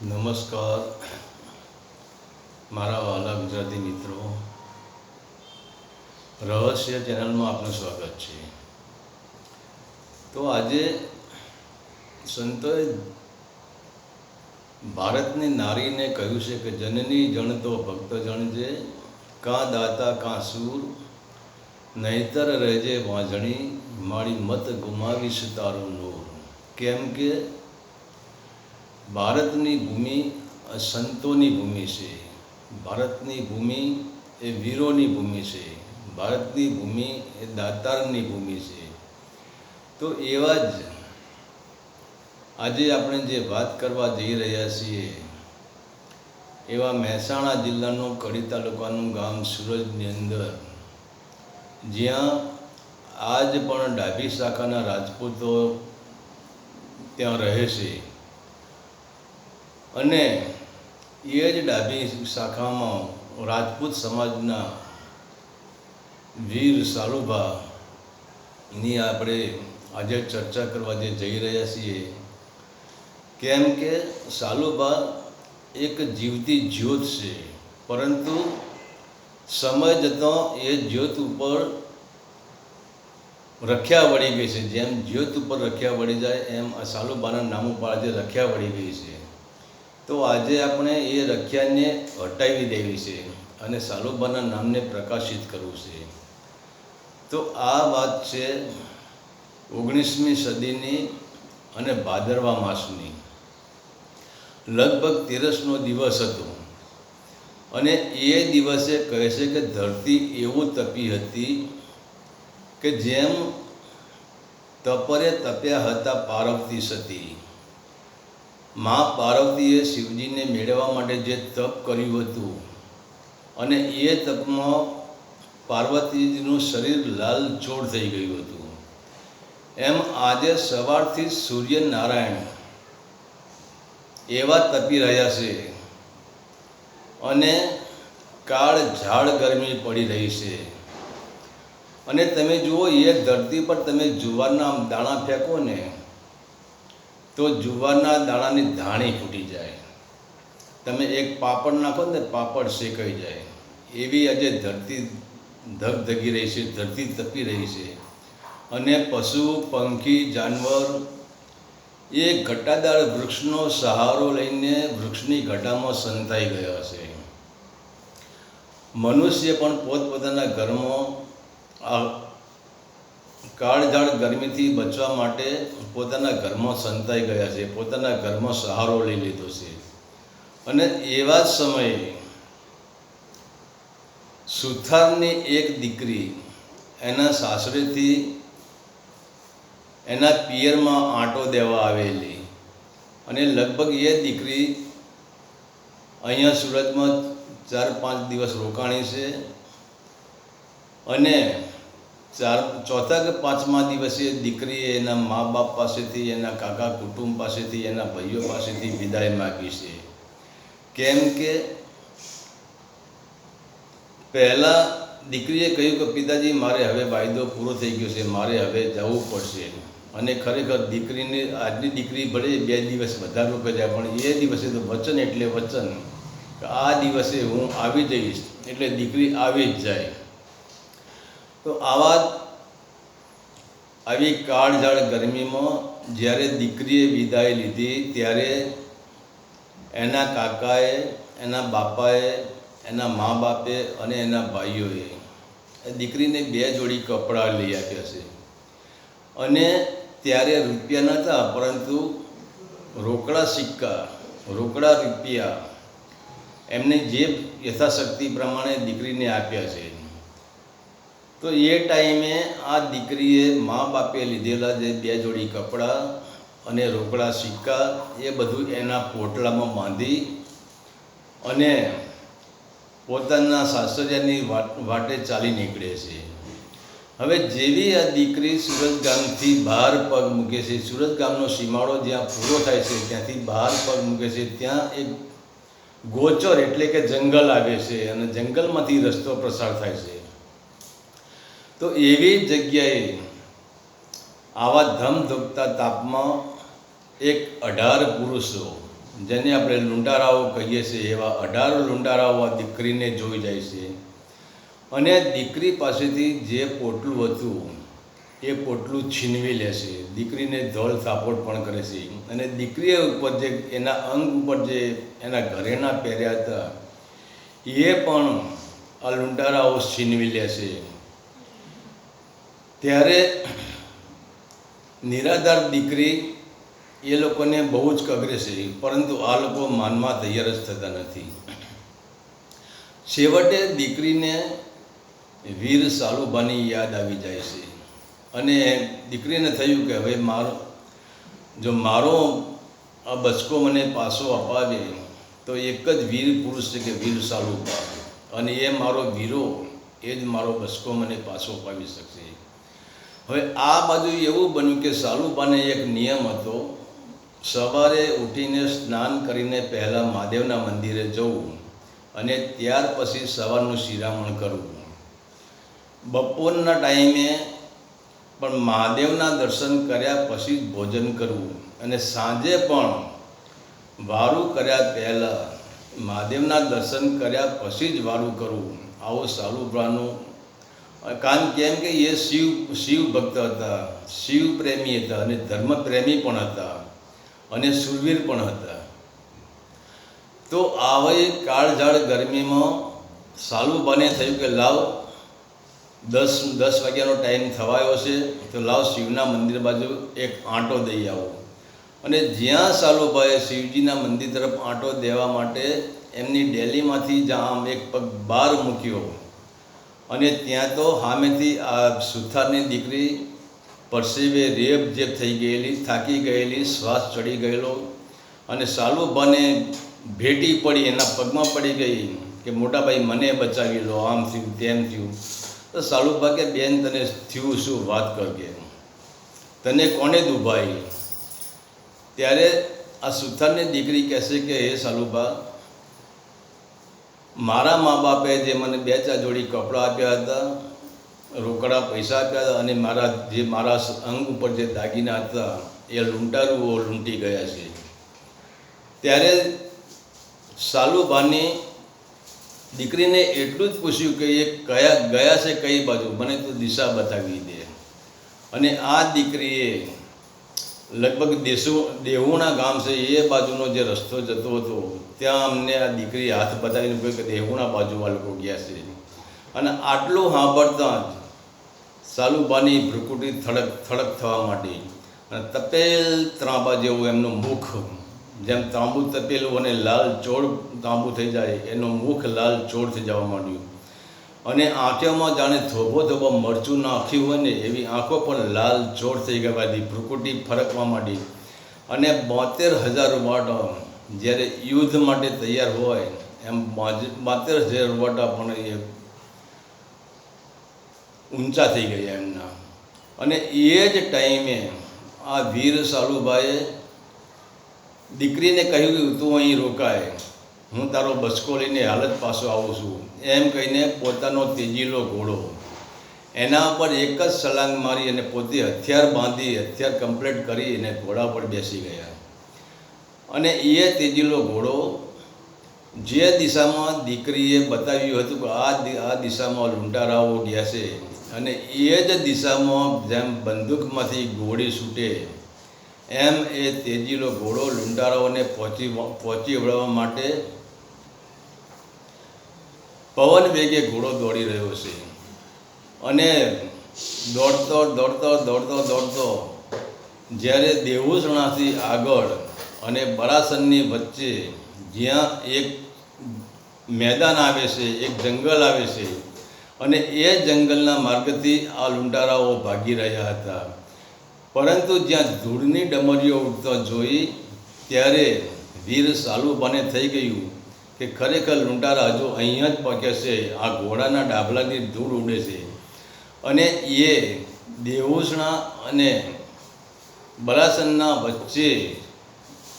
નમસ્કાર. મારા વાલા ગુજરાતી મિત્રો, રહસ્ય ચેનલમાં આપનું સ્વાગત છે. તો આજે સંતોએ ભારતની નારીને કહ્યું છે કે જનની જણ તો ભક્ત જણજે કાં દાતા કાં સૂર, નહીતર રહેજે વાંઝણી, મારી મત ગુમાવીશ તારું નૂર. કેમ કે ભારતની ભૂમિ સંતોની ભૂમિ છે. ભારતની ભૂમિ એ વીરોની ભૂમિ છે. ભારતની ભૂમિ એ દાતારની ભૂમિ છે. તો એવા જ આજે આપણે જે વાત કરવા જઈ રહ્યા છીએ, એવા મહેસાણા જિલ્લાનું કડી તાલુકાનું ગામ સુરજની અંદર, જ્યાં આજ પણ ડાભી શાખાના રાજપૂતો ત્યાં રહે છે. અને એ જ ડાભી શાખામાં રાજપૂત સમાજના વીર સાલુભાની આપણે આજે ચર્ચા કરવા જે જઈ રહ્યા છીએ, કેમ કે સાલુભા એક જીવતી જ્યોત છે, પરંતુ સમય જતો એ જ્યોત ઉપર રખ્યા વળી ગઈ છે. જેમ જ્યોત ઉપર રખ્યા વળી જાય, એમ આ સાલુબાના નામ ઉપર આજે રખ્યા વળી ગઈ છે. તો આજે આપણે એ રખ્યાને હટાવી દેવી છે અને સાલુબાના નામને પ્રકાશિત કરવું છે. તો આ વાત છે ઓગણીસમી સદીની અને ભાદરવા માસની. લગભગ તેરસનો દિવસ હતો અને એ દિવસે કહે છે કે ધરતી એવું તપી હતી કે જેમ તપરે તપ્યા હતા પાર્વતી સતી. મા પાર્વતીએ શિવજીને મેળવવા માટે જે તપ કર્યું હતું, અને એ તપમાં પાર્વતીજીનું શરીર લાલચોળ થઈ ગયું હતું. એમ આજે સવારથી સૂર્યનારાયણ એવા તપી રહ્યા છે અને કાળ ઝાડ ગરમી પડી રહી છે. અને તમે જુઓ, એ ધરતી પર તમે જુવારના દાણા ફેંકો ને તો જુવારના દાણાની ધાણી ફૂટી જાય. તમે એક પાપડ નાખો ને પાપડ શેકાઈ જાય. એવી આજે ધરતી ધગધગી રહી છે, ધરતી તપી રહી છે. અને પશુ, પંખી, જાનવર, એ ઘટાદાર વૃક્ષનો સહારો લઈને વૃક્ષની ઘટામાં સંતાઈ ગયા છે. મનુષ્ય પણ પોતપોતાના ઘરમાં કાળઝાળ ગરમીથી બચવા માટે પોતાના ઘરમાં સંતાઈ ગયા છે, પોતાના ઘરમાં સહારો લઈ લીધો છે. અને એવા સમયે સુથારની એક દીકરી એના સાસરેથી એના પિયરમાં આંટો દેવા આવેલી અને લગભગ એ દીકરી અહીંયા સુરતમાં ચાર પાંચ દિવસ રોકાણી છે અને ચાર, ચોથા કે પાંચમા દિવસે દીકરીએ એના મા બાપ પાસેથી, એના કાકા કુટુંબ પાસેથી, એના ભાઈઓ પાસેથી વિદાય માગી છે. કેમ કે પહેલાં દીકરીએ કહ્યું કે, પિતાજી, મારે હવે વાયદો પૂરો થઈ ગયો છે, મારે હવે જવું પડશે. અને ખરેખર દીકરીને, આજની દીકરી ભલે બે દિવસ વધારે જાય, પણ એ દિવસે તો વચન એટલે વચન આ દિવસે હું આવી જઈશ, એટલે દીકરી આવી જ જાય. તો આવા આવી કાળઝાળ ગરમીમાં જ્યારે દીકરીએ વિદાય લીધી, ત્યારે એના કાકાએ, એના બાપાએ, એના મા બાપે અને એના ભાઈઓએ દીકરીને બે જોડી કપડાં લઈ આપ્યા છે. અને ત્યારે રૂપિયા નહોતા, પરંતુ રોકડા સિક્કા, રોકડા રૂપિયા એમને જે યથાશક્તિ પ્રમાણે દીકરીને આપ્યા છે. તો એ ટાઈમે આ દીકરીએ મા બાપે લીધેલા જે બે જોડી કપડાં અને રોકડા સિક્કા એ બધું એના પોટલામાં બાંધી અને પોતાના સાસરિયાની વાટ ચાલી નીકળે છે. હવે જેવી આ દીકરી સુરત ગામથી બહાર પગ મૂકે છે, સુરત ગામનો સીમાડો જ્યાં પૂરો થાય છે, ત્યાંથી બહાર પગ મૂકે છે, ત્યાં એક ગોચર એટલે કે જંગલ આવે છે અને જંગલમાંથી રસ્તો પ્રસાર થાય છે. તો એવી જગ્યાએ આવા ધમધમતા તાપમાં એક અઢાર પુરુષો, જેને આપણે લુંડારાઓ કહીએ છીએ, એવા અઢાર લુંડારાઓ આ દીકરીને જોઈ જાય છે. અને દીકરી પાસેથી જે પોટલું હતું, એ પોટલું છીનવી લેશે દીકરીને ધોળ થાપોટ પણ કરે છે. અને દીકરી ઉપર જે એના અંગ ઉપર જે એના ઘરેણા પહેર્યા હતા, એ પણ આ લુંડારાઓ છીનવી લેશે ત્યારે નિરાધાર દીકરી એ લોકોને બહુ જ કગરે છે, પરંતુ આ લોકો માનમાં તૈયાર જ થતા નથી. છેવટે દીકરીને વીર સાલુબાની યાદ આવી જાય છે. અને દીકરીને થયું કે હવે મારો, જો મારો આ બચકો મને પાછો અપાવે, તો એક જ વીર પુરુષ છે કે વીર સાલુબા અને એ મારો વીરો, એ જ મારો બચકો મને પાછો અપાવી શકશે. હવે આ બાજુ એવું બન્યું કે સાલુબાને એક નિયમ હતો, સવારે ઉઠીને સ્નાન કરીને પહેલાં મહાદેવના મંદિરે જવું અને ત્યાર પછી સવારનું શિરામણ કરવું. બપોરના ટાઈમે પણ મહાદેવના દર્શન કર્યા પછી જ ભોજન કરવું અને સાંજે પણ વારું કર્યા પહેલાં મહાદેવના દર્શન કર્યા પછી જ વારું કરવું. આવો સાલુબ્રાનું કારણ કેમ કે એ શિવ શિવ ભક્ત હતા, શિવ પ્રેમી હતા અને ધર્મ પ્રેમી પણ હતા અને સુરવીર પણ હતા. તો આવા કાળઝાળ ગરમીમાં સાલુબાને થયું કે લાવ દસ દસ વાગ્યાનો ટાઈમ થવાયો છે, તો લાવ શિવના મંદિર બાજુ એક આંટો દઈ આવો. અને જ્યાં સાલુભાઈએ શિવજીના મંદિર તરફ આંટો દેવા માટે એમની ડેલીમાંથી જ્યાં આમ એક પગ બહાર મૂક્યો. અને ત્યાં તો સામેથી આ સુથારની દીકરી પરસેવે રેબ જેબ થઈ ગયેલી, થાકી ગયેલી, શ્વાસ ચડી ગયેલો અને સાલુભાને ભેટી પડી, એના પગમાં પડી ગઈ કે મોટાભાઈ મને બચાવી લો, આમ થયું, તેમ થયું. તો સાલુભા કે બેન, તને થયું શું? વાત કરજે. તને કોને દુભાઈ? ત્યારે આ સુથારની દીકરી કહેશે કે, હે સાલુભા મારા મા બાપે જે મને બે ચાર જોડી કપડાં આપ્યા હતા, રોકડા પૈસા આપ્યા હતા અને મારા જે મારા અંગ ઉપર જે દાગીના હતા, એ લૂંટારુઓ લૂંટી ગયા છે. ત્યારે સાલુભાની દીકરીને એટલું જ પૂછ્યું કે એ કયા, ગયા છે કઈ બાજુ? મને તો દિશા બતાવી દે. અને આ દીકરીએ લગભગ દેશો દેહુણા ગામ છે, એ બાજુનો જે રસ્તો જતો હતો, ત્યાં અમને આ દીકરી હાથ બતાવીને કહ્યું કે દેહુણા બાજુ આ લોકો ગયા છે. અને આટલું સાંભળતા જ સાલુબાની ભ્રુકુટી થડક થડક થવા માંડી. અને તપેલ ત્રાંબા જેવું એમનું મુખ, જેમ તાંબુ તપેલું અને લાલ ચોળ તાંબુ થઈ જાય, એનું મુખ લાલ ચોળ થઈ જવા માંડ્યું. અને આંખોમાં જાણે ધોબો ધોબો મરચું નાખ્યું હોય ને એવી આંખો પણ લાલ ચોળ થઈ ગયા હતી ભ્રુકુટી ફરકવા માંડી. અને બોતેર હજાર વાટ જ્યારે યુદ્ધ માટે તૈયાર હોય, એમ બોતેર હજાર વાટા પણ એ ઊંચા થઈ ગયા એમના. અને એ જ ટાઈમે આ વીર સાલુભાઈએ દીકરીને કહ્યું તું અહીં રોકાય. હું તારો બસકો લઈને હાલત પાછો આવું છું. એમ કહીને પોતાનો તેજીલો ઘોડો. એના પર એક જ સલાંગ મારી અને પોતે હથિયાર બાંધી હથિયાર કમ્પ્લીટ કરી અને ઘોડા પર બેસી ગયા. અને એ તેજીલો ઘોડો જે દિશામાં દીકરીએ બતાવ્યું હતું કે આ આ દિશામાં લૂંટારાઓ ગયા છે અને એ જ દિશામાં જેમ બંદૂકમાંથી ગોળી છૂટે, એમ એ તેજીલો ઘોડો લૂંટારાઓને પહોંચી પહોંચી વળવા માટે પવન વેગે ઘોડો દોડી રહ્યો છે. અને દોડતો દોડતો દોડતો દોડતો જ્યારે દેવુસણાથી આગળ અને બરાસનની વચ્ચે જ્યાં એક મેદાન આવે છે, એક જંગલ આવે છે અને એ જંગલના માર્ગથી આ લૂંટારાઓ ભાગી રહ્યા હતા. પરંતુ જ્યાં ધૂળની ડમરીઓ ઉડતો જોઈ ત્યારે વીર સાલુબાને થઈ ગયું. કે ખરેખર લૂંટારા હજુ અહીંયા જ પકે છે. આ ઘોડાના ડાભલાની ધૂળ ઉડે છે. અને એ દેવુસણા અને બલાસનના વચ્ચે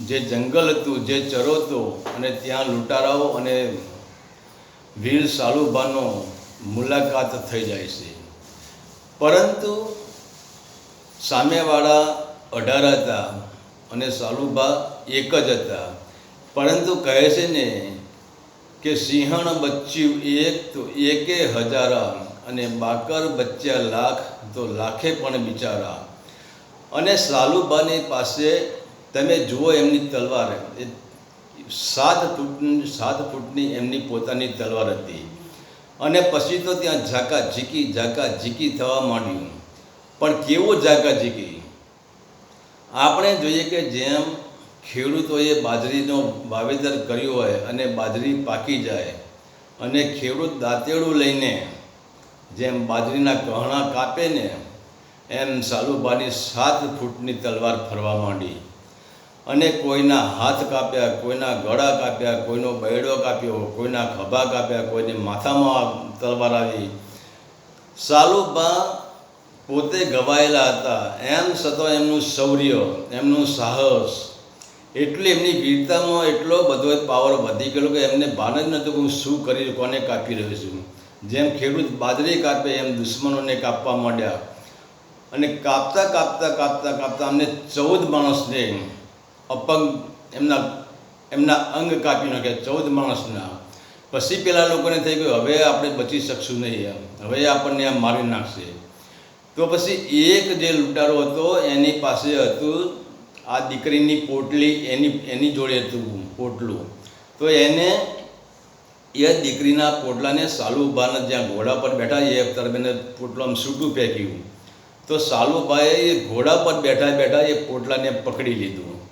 જે જંગલ હતું, જે ચરો હતો અને ત્યાં લૂંટારાઓ અને વીર સાલુભાનો મુલાકાત થઈ જાય છે. પરંતુ સામેવાળા અઢાર હતા અને સાલુભા એક જ હતા. પરંતુ કહે છે ને કે સિંહણ બચ્યું એક તો એકે હજારા અને બાકર બચ્યા લાખ તો લાખે પણ બિચારા. અને સાલુબાની પાસે તમે જુઓ એમની તલવાર. એ સાત ફૂટ, સાત ફૂટની એમની પોતાની તલવાર હતી. અને પછી તો ત્યાં ઝાકા ઝીકી ઝાકા ઝીકી થવા માંડ્યું. પણ કેવું ઝાકા ઝીકી? આપણે જોઈએ કે જેમ ખેડૂતોએ બાજરીનો વાવેતર કર્યું હોય અને બાજરી પાકી જાય અને ખેડૂત દાંતેડું લઈને જેમ બાજરીના કહણા કાપે ને એમ સાલુબાની સાત ફૂટની તલવાર ફરવા માંડી. અને કોઈના હાથ કાપ્યા, કોઈના ગળા કાપ્યા, કોઈનો બૈડો કાપ્યો, કોઈના ખભા કાપ્યા, કોઈને માથામાં તલવાર આવી. સાલુબા પોતે ગવાયેલા હતા. એમ છતાં એમનું શૌર્ય, એમનું સાહસ એટલી એમની વીરતામાં એટલો બધો પાવર વધી ગયેલો કે એમને ભાન જ નહોતું કે હું શું કરી કોને કાપી રહ્યો છું. જેમ ખેડૂત બાજરી કાપે, એમ દુશ્મનોને કાપવા માંડ્યા. અને કાપતા કાપતા કાપતા કાપતા અમને ચૌદ માણસને અપંગ એમના એમના અંગ કાપી નાખ્યા, ચૌદ માણસના. પછી પેલા લોકોને થઈ ગયું, હવે આપણે બચી શકશું નહીં હવે આપણને આમ મારી નાખશે. તો પછી એક જે લૂંટારો હતો, એની પાસે હતું આ દીકરીની પોટલી એની એની જોડે હતું પોટલું. તો એને એ દીકરીના પોટલાને સાલુબાને જ્યાં ઘોડા પર બેઠા એ તરફ એને આમ છૂટું ફેંક્યું. તો સાલુબાએ એ ઘોડા પર બેઠા બેઠા એ પોટલાને પકડી લીધું.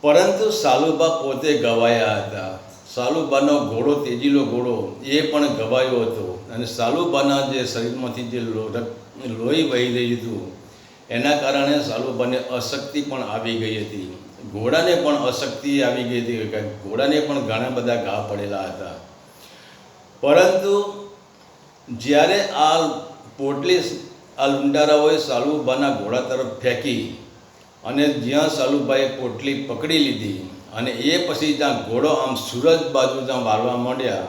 પરંતુ સાલુબા પોતે ગવાયા હતા. સાલુબાનો ઘોડો, તેજીલો ઘોડો, એ પણ ગવાયો હતો. અને સાલુબાના જે શરીરમાંથી જે લોહી વહી રહ્યું હતું એના કારણે સાલુબાને અશક્તિ પણ આવી ગઈ હતી. ઘોડાને પણ અશક્તિ આવી ગઈ હતી કે ઘોડાને પણ ઘણા બધા ઘા પડેલા હતા. પરંતુ જ્યારે આ પોટલી આ લુંડારાઓએ સાલુબાના ઘોડા તરફ ફેંકી અને જ્યાં સાલુભાઈએ પોટલી પકડી લીધી અને એ પછી ત્યાં ઘોડો આમ સુરત બાજુ ત્યાં વારવા માંડ્યા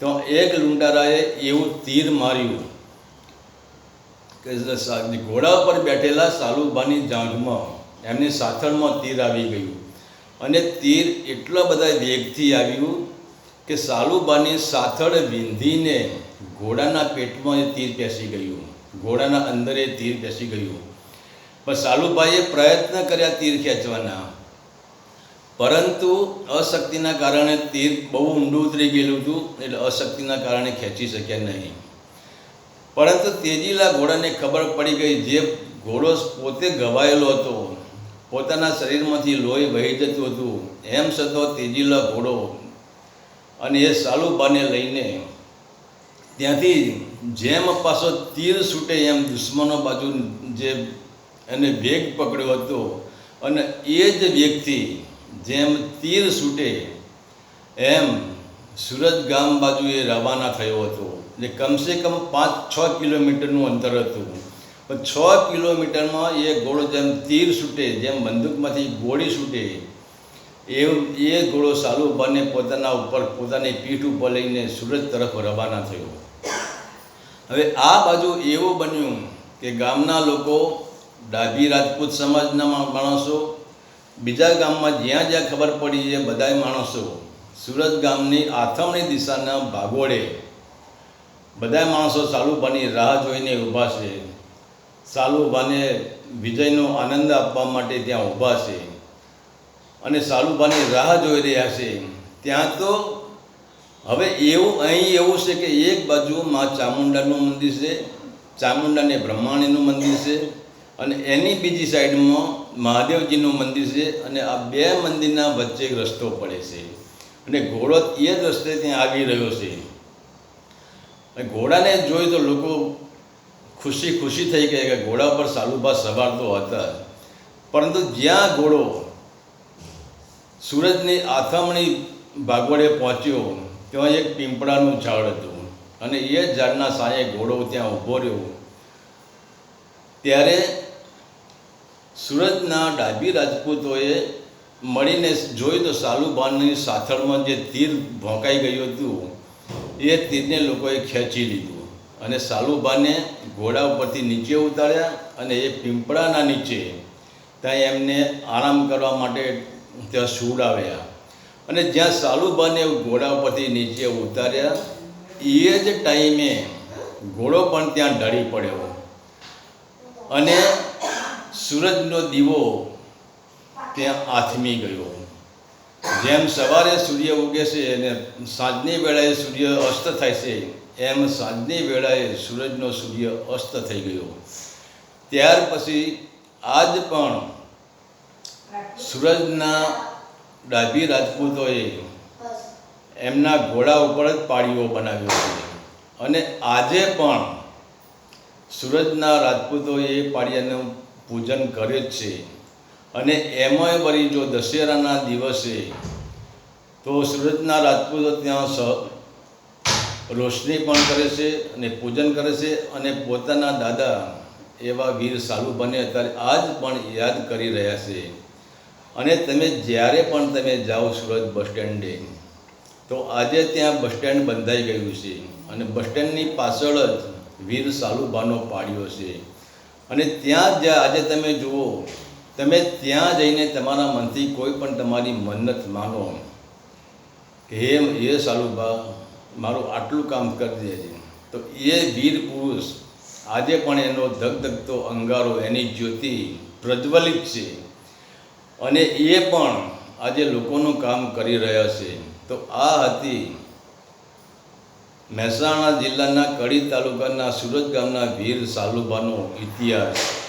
તો એક લુંડારાએ એવું તીર માર્યું. કે ઘોડા પર બેઠેલા સાલુબાની જાંઘમાં એમની સાથળમાં તીર આવી ગયું. અને તીર એટલા બધા વેગથી આવ્યું કે સાલુબાની સાથળ વિંધીને ઘોડાના પેટમાં એ તીર પેસી ગયું. ઘોડાના અંદર એ તીર પેસી ગયું. પણ સાલુભાઈએ પ્રયત્ન કર્યા તીર ખેંચવાના. પરંતુ અશક્તિના કારણે તીર બહુ ઊંડું ઉતરી ગયેલું હતું, એટલે અશક્તિના કારણે ખેંચી શક્યા નહીં. પરંતુ તેજીલા ઘોડાને ખબર પડી ગઈ જે ઘોડો પોતે ગવાયેલો હતો. પોતાના શરીરમાંથી લોહી વહી જતું હતું. એમ છતાં તેજીલા ઘોડો અને એ સાલુબાને લઈને ત્યાંથી જેમ પાછો તીર છૂટે એમ દુશ્મનો બાજુ જે એને વેગ પકડ્યો હતો અને એ જ વ્યક્તિ જેમ તીર છૂટે એમ સુરત ગામ બાજુ એ રવાના થયો હતો. એટલે કમસે કમ પાંચ, છ કિલોમીટરનું અંતર હતું. પણ છ કિલોમીટરમાં એ ઘોડો જેમ તીર છૂટે, જેમ બંદૂકમાંથી ગોળી છૂટે એ એ ઘોડો સાલુબાને પોતાના ઉપર, પોતાની પીઠ ઉપર લઈને સુરત તરફ રવાના થયો. હવે આ બાજુ એવું બન્યું કે ગામના લોકો ડાભી રાજપૂત સમાજના માણસો, બીજા ગામમાં જ્યાં જ્યાં ખબર પડી એ બધાય માણસો સુરત ગામની આથમણી દિશાના ભાગોળે બધા માણસો સાલુબાની રાહ જોઈને ઊભા છે. સાલુબાને વિજયનો આનંદ આપવા માટે ત્યાં ઊભા છે. અને સાલુબાની રાહ જોઈ રહ્યા છે. ત્યાં તો હવે એવું અહીં એવું છે કે એક બાજુ માં ચામુંડાનું મંદિર છે, ચામુંડાને બ્રહ્માણીનું મંદિર છે અને એની બીજી સાઈડમાં મહાદેવજીનું મંદિર છે અને આ બે મંદિરના વચ્ચે રસ્તો પડે છે. અને ઘોડો એ જ રસ્તે ત્યાં આવી રહ્યો છે. ઘોડાને જોઈ તો લોકો ખુશી ખુશી થઈ ગઈ કે ઘોડા પર સાલુભા સવાર તો હતા પરંતુ જ્યાં ઘોડો સૂરજની આથમણી ભાગવડે પહોંચ્યો, ત્યાં એક પીંપળાનું ઝાડ હતું. અને એ ઝાડના સાયે ઘોડો ત્યાં ઊભો રહ્યો. ત્યારે સુરતના ડાબી રાજપૂતોએ મળીને જોયું તો સાલુબાની સાથળમાં જે તીર ભોંકાઈ ગયું હતું એ તીરને લોકોએ ખેંચી લીધું. અને સાલુબાને ઘોડા ઉપરથી નીચે ઉતાર્યા અને એ પીંપળાના નીચે ત્યાં એમને આરામ કરવા માટે ત્યાં સુવડાવ્યા અને જ્યાં સાલુબાને ઘોડા ઉપરથી નીચે ઉતાર્યા એ જ ટાઈમે ઘોડો પણ ત્યાં ઢળી પડ્યો. અને સૂરજનો દીવો ત્યાં આથમી ગયો. જેમ સવારે સૂર્ય ઉગે છે અને સાંજની વેળાએ સૂર્ય અસ્ત થાય છે, એમ સાંજની વેળાએ સૂરજનો સૂર્ય અસ્ત થઈ ગયો. ત્યાર પછી આજ પણ સૂરજના ડાભી રાજપૂતોએ એમના ઘોડા ઉપર જ પાળીઓ બનાવ્યો છે. અને આજે પણ સૂરજના રાજપૂતોએ પાળિયાનું પૂજન કરે છે. અને એમાંય વળી જો દશેરાના દિવસે તો સુરતના રાજપૂતો ત્યાં સ રોશની પણ કરે છે અને પૂજન કરે છે અને પોતાના દાદા એવા વીર સાલુભાને અત્યારે આજ પણ યાદ કરી રહ્યા છે. અને તમે જ્યારે પણ તમે જાઓ સુરત બસ સ્ટેન્ડે, તો આજે ત્યાં બસ સ્ટેન્ડ બંધાઈ ગયું છે અને બસ સ્ટેન્ડની પાછળ જ વીર સાલુભાનો પાડ્યો છે. અને ત્યાં જ આજે તમે જુઓ તમે ત્યાં જઈને તમારા મનથી કોઈ પણ તમારી મન્નત માનો હે હે સાલુભા, મારું આટલું કામ કરી દેજે. તો એ વીર પુરુષ આજે પણ એનો ધગધગતો અંગારો એની જ્યોતિ પ્રજ્વલિત છે. અને એ પણ આજે લોકોનું કામ કરી રહ્યા છે. તો આ હતી મહેસાણા જિલ્લાના કડી તાલુકાના સુરત ગામના વીર સાલુભાનો ઇતિહાસ.